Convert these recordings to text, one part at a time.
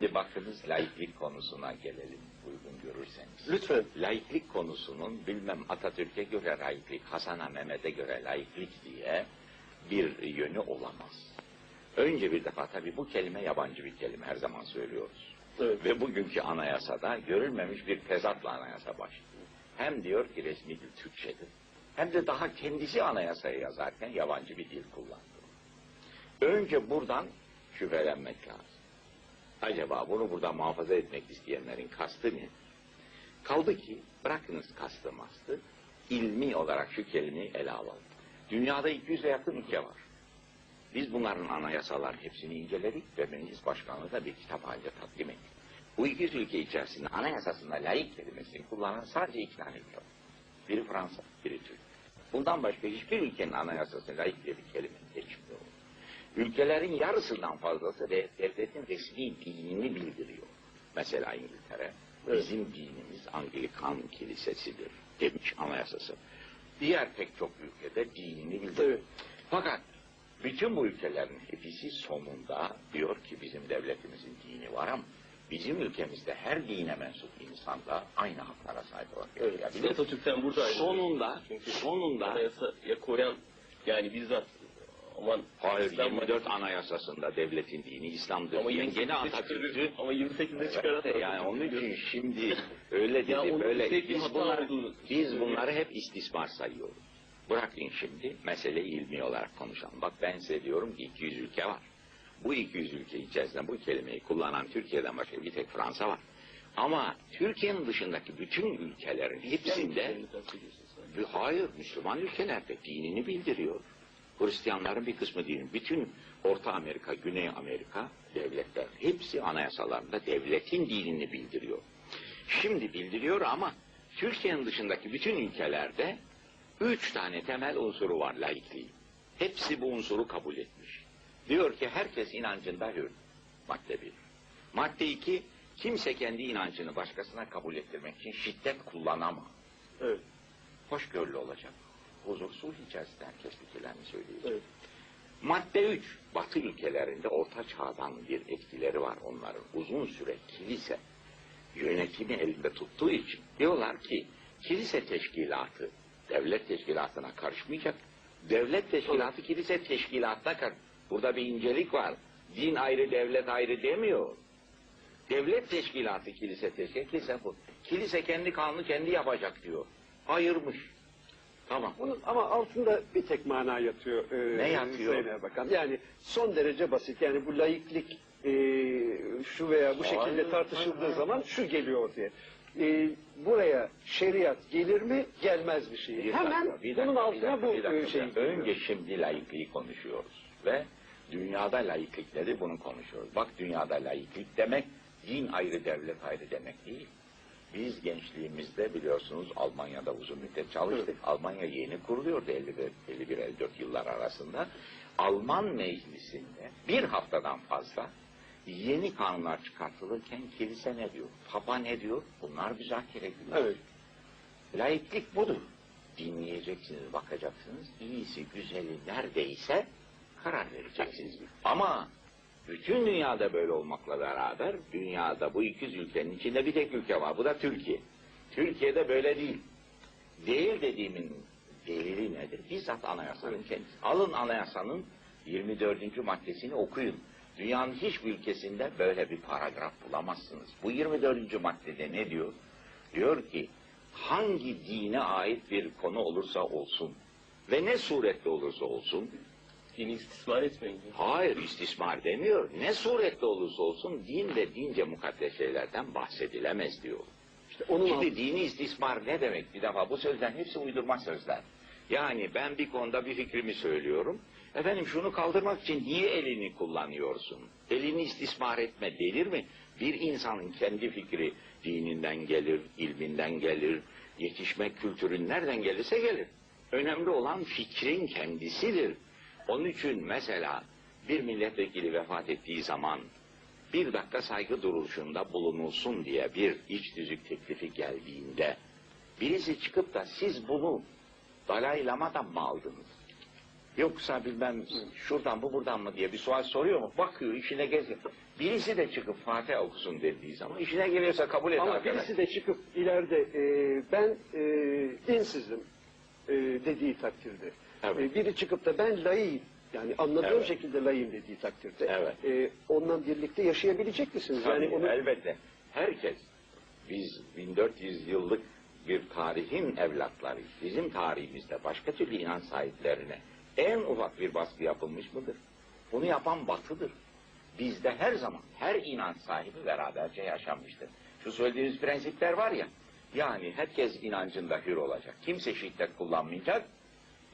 Şimdi bakınız laiklik konusuna gelelim uygun görürseniz. Lütfen. Laiklik konusunun bilmem Atatürk'e göre laiklik, Hasan Mehmet'e göre laiklik diye bir yönü olamaz. Önce bir defa tabii bu kelime yabancı bir kelime her zaman söylüyoruz. Evet. Ve bugünkü anayasada görülmemiş bir tezatla anayasa başlıyor. Hem diyor ki resmi dil Türkçedir. Hem de daha kendisi anayasayı yazarken yabancı bir dil kullandı. Önce buradan şüphelenmek lazım. Acaba bunu burada muhafaza etmek isteyenlerin kastı ne? Kaldı ki bırakınız kastı mastı, ilmi olarak şu kelimeyi ele alalım. Dünyada 200'e yakın ülke var. Biz bunların anayasalar hepsini inceledik ve meclis başkanlığı da bir kitap halinde takdim ettik. Bu 200 ülke içerisinde anayasasında layık kelimesini kullanan sadece iki tane ülke var. Biri Fransa, biri Türkiye. Bundan başka hiçbir ülkenin anayasasına layık diye bir kelime. Ülkelerin yarısından fazlası de, devletin resmi dinini bildiriyor. Mesela İngiltere, bizim dinimiz Anglikan kilisesidir demiş anayasası. Diğer pek çok ülkede dinini bildiriyor. Evet. Fakat bütün bu ülkelerin hepsi sonunda diyor ki bizim devletimizin dini var ama bizim ülkemizde her dine mensup insan da aynı haklara sahip olarak Evet. yaşayabilir. Atatürk'ten buradaydı. Sonunda, Çünkü sonunda anayasaya koyan yani bizzat aman Hayır, İslam 24 anayasasında devletin dini İslam'dır. ama diyen 28'de gene Atatürk'tü. çıkarır. Ama 28'de çıkaran yani onun için şimdi öyle dedi Ya böyle biz olduğunu biz bunları hep istismar sayıyoruz. Bırakın şimdi mesele ilmi olarak konuşalım. Bak ben size diyorum ki 200 ülke var. Bu 200 ülke içerisinde bu kelimeyi kullanan Türkiye'den başka bir tek Fransa var. Ama Türkiye'nin dışındaki bütün ülkelerin hepsinde Hayır, Müslüman ülkelerde dinini bildiriyor. Hristiyanların bir kısmı dinin. Bütün Orta Amerika, Güney Amerika devletler hepsi anayasalarında devletin dinini bildiriyor. Şimdi bildiriyor ama Türkiye'nin dışındaki bütün ülkelerde üç tane temel unsuru var laikliğin. Hepsi bu unsuru kabul etmiş. Diyor ki herkes inancında hür. Madde bir. Madde iki, kimse kendi inancını başkasına kabul ettirmek için şiddet kullanamaz Evet. hoşgörülü olacak. Huzur, sulh içerisinde herkes fikirlerini söyleyecek. Evet. Madde 3, Batı ülkelerinde orta çağdan bir etkileri var onların. Uzun süre kilise yönetimi elinde tuttuğu için diyorlar ki kilise teşkilatı devlet teşkilatına karışmayacak. Devlet teşkilatı kilise teşkilatına kar. Burada bir incelik var. Din ayrı, devlet ayrı demiyor. Devlet teşkilatı kilise teşkilatı, kilise bu. Kilise kendi kanunu kendi yapacak diyor. Ayırmış. Tamam. Bunun ama altında bir tek mana yatıyor. e, Ne yatıyor? Sayın Erbakan. Yani son derece basit. Yani bu laiklik e, şu veya bu şekilde Hayır, tartışıldığı hayır, zaman şu geliyor diye. E, buraya şeriat gelir mi gelmez bir şey. Bir Hemen dakika, bir bunun dakika, altına bir dakika, bu bir dakika, e, bir dakika. Önce şimdi laikliği konuşuyoruz ve dünyada laiklik nedir bunu konuşuyoruz. Bak dünyada laiklik demek din ayrı devlet ayrı demek değil. Biz gençliğimizde biliyorsunuz Almanya'da uzun müddet çalıştık. Almanya yeni kuruluyordu 51-54 yıllar arasında. Alman meclisinde bir haftadan fazla yeni kanunlar çıkartılırken kilise ne diyor? Papa ne diyor? Bunlar müzakere ediliyor. Evet. Laiklik budur. Dinleyeceksiniz, bakacaksınız. İyisi, güzeli neredeyse karar vereceksiniz. Ama bütün dünyada böyle olmakla beraber dünyada bu 200 ülkenin içinde bir tek ülke var. Bu da Türkiye. Türkiye'de böyle değil. Değil dediğimin delili nedir? Bizzat anayasanın kendisi. Alın anayasanın 24. maddesini okuyun. Dünyanın hiçbir ülkesinde böyle bir paragraf bulamazsınız. Bu 24. maddede ne diyor? Diyor ki hangi dine ait bir konu olursa olsun ve ne surette olursa olsun Dini istismar etmeyin. Hayır istismar demiyor. Ne surette olursa olsun din ve dince mukaddes şeylerden bahsedilemez diyor. İşte onun Şimdi dini istismar ne demek? Bir defa bu sözlerin hepsi uydurma sözler. Yani ben bir konuda bir fikrimi söylüyorum. Efendim şunu kaldırmak için niye elini kullanıyorsun? Elini istismar etme denir mi? Bir insanın kendi fikri dininden gelir, ilminden gelir, yetişme kültürün nereden gelirse gelir. Önemli olan fikrin kendisidir. Onun için mesela bir milletvekili vefat ettiği zaman bir dakika saygı duruşunda bulunulsun diye bir iç tüzük teklifi geldiğinde birisi çıkıp da siz bunu Dalai Lama'dan mı aldınız? Yoksa bilmem şuradan bu buradan mı diye bir sual soruyor mu? Bakıyor işine geziyor. Birisi de çıkıp Fatih okusun dediği zaman işine geliyorsa kabul et Ama arkadaş. birisi de çıkıp ileride e, ben e, dinsizim e, dediği takdirde. Evet. E, biri çıkıp da ben layığım yani anladığım Evet. şekilde layığım dediği takdirde. Evet. e, onunla birlikte yaşayabilecek misiniz? Tabii, yani onu elbette. Herkes biz 1400 yıllık bir tarihin evlatlarıyız. Bizim tarihimizde başka türlü inanç sahiplerine en ufak bir baskı yapılmış mıdır? Bunu yapan batıdır. Bizde her zaman her inanç sahibi beraberce yaşanmıştır. Şu söylediğiniz prensipler var ya, yani herkes inancında hür olacak. Kimse şiddet kullanmayacak.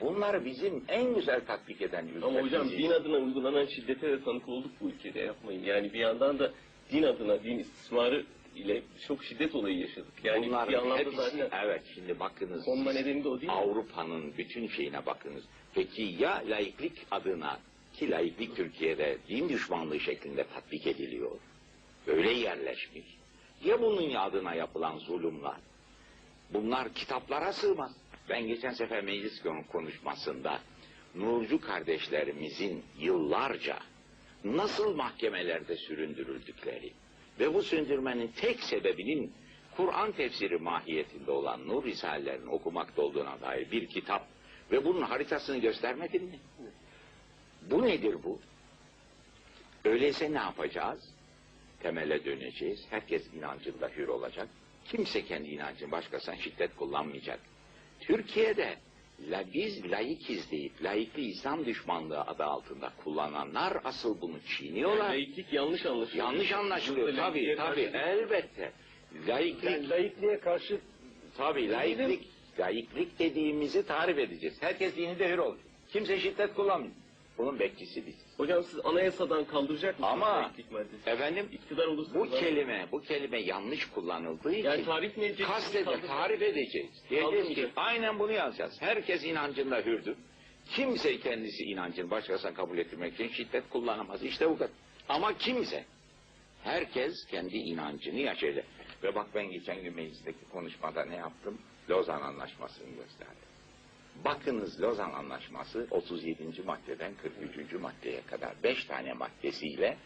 Bunları bizim en güzel tatbik eden ülke Ama hocam din adına uygulanan şiddete de tanık olduk bu ülkede yapmayın. Yani bir yandan da din adına din istismarı ile çok şiddet olayı yaşadık. Yani Bunların bir anlamda hepsi- zaten evet şimdi bakınız konma nedeni de o değil? Avrupa'nın bütün şeyine bakınız. Peki ya laiklik adına ki laiklik Türkiye'de din düşmanlığı şeklinde tatbik ediliyor. Öyle yerleşmiş. Ya bunun adına yapılan zulümler. Bunlar kitaplara sığmaz. Ben geçen sefer meclis konuşmasında Nurcu kardeşlerimizin yıllarca nasıl mahkemelerde süründürüldükleri ve bu sündürmenin tek sebebinin Kur'an tefsiri mahiyetinde olan Nur Risalelerini okumakta olduğuna dair bir kitap ve bunun haritasını göstermedin mi? Bu nedir bu? Öyleyse ne yapacağız? Temele döneceğiz. Herkes inancında hür olacak. Kimse kendi inancını başkasına şiddet kullanmayacak. Türkiye'de la, biz laikiz deyip laikli İslam düşmanlığı adı altında kullananlar asıl bunu çiğniyorlar. Laiklik yanlış anlaşılıyor. Yanlış anlaşılıyor tabii karşı- elbette. Laiklik yani laikliğe karşı tabii laiklik laiklik dediğimizi tarif edeceğiz. Herkes dininde hür olacak. Kimse şiddet kullanmıyor. Bunun bekçisi biz. Hocam siz anayasadan kaldıracak mısınız Ama laiklik maddesi? efendim İktidar olursanız... bu kelime bu kelime yanlış kullanıldığı için Yani tarif mi edeceksiniz? kastede kaldıracak tarif edeceğiz. Diyeceğiz ki Kaldıracak. aynen bunu yazacağız. Herkes inancında hürdür. Kimse kendisi inancını başkasına kabul ettirmek için şiddet kullanamaz. İşte bu kadar. Ama kimse herkes kendi inancını yaşayacak. Ve bak ben geçen gün meclisteki konuşmada ne yaptım? Lozan Anlaşması'nı gösterdim. Bakınız Lozan Anlaşması 37. maddeden 43. maddeye kadar 5 tane maddesiyle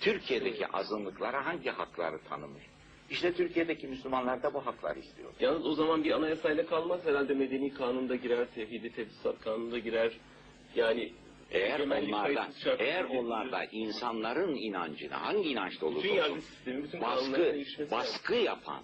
Türkiye'deki azınlıklara hangi hakları tanımış? İşte Türkiye'deki Müslümanlar da bu hakları istiyor. Yalnız o zaman bir anayasayla kalmaz herhalde medeni kanunda girer, tevhidi tefsisat kanunda girer. Yani Eğer onlarda, eğer onlarda insanların inancına, hangi inançta olursa olsun, baskı, baskı yapan,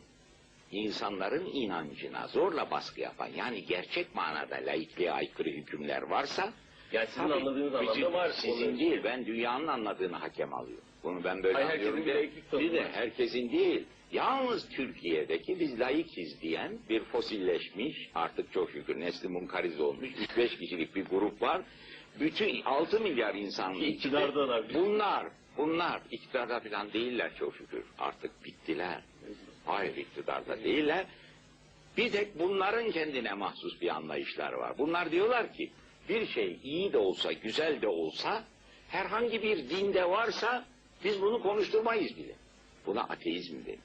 insanların inancına zorla baskı yapan, yani gerçek manada laikliğe aykırı hükümler varsa, Yani sizin tabii, anladığınız anlamda var. Sizin onların. değil, ben dünyanın anladığını hakem alıyorum. Bunu ben böyle Hayır, anlıyorum. de- Bir de herkesin değil. Yalnız Türkiye'deki biz laikiz diyen bir fosilleşmiş, artık çok şükür nesli munkariz olmuş 3-5 kişilik bir grup var. Bütün 6 milyar insanın iktidardalar. bunlar, bunlar iktidarda falan değiller çok şükür. Artık bittiler. Hayır iktidarda değiller. Bir tek bunların kendine mahsus bir anlayışları var. Bunlar diyorlar ki bir şey iyi de olsa, güzel de olsa herhangi bir dinde varsa biz bunu konuşturmayız bile. Buna ateizm denir.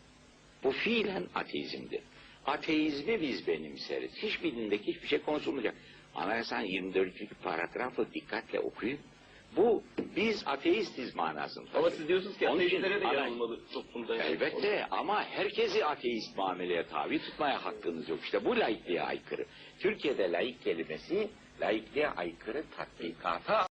Bu fiilen ateizmdir. Ateizmi biz benimseriz. Hiçbir dindeki hiçbir şey konuşulmayacak. Anayasanın 24. paragrafı dikkatle okuyun. Bu biz ateistiz manasında. Ama siz diyorsunuz ki Onun için ateistlere de ana- yer olmalı toplumda. yani. Elbette ama herkesi ateist muameleye tabi tutmaya hakkınız yok. İşte bu laikliğe aykırı. Türkiye'de laik kelimesi laikliğe aykırı tatbikata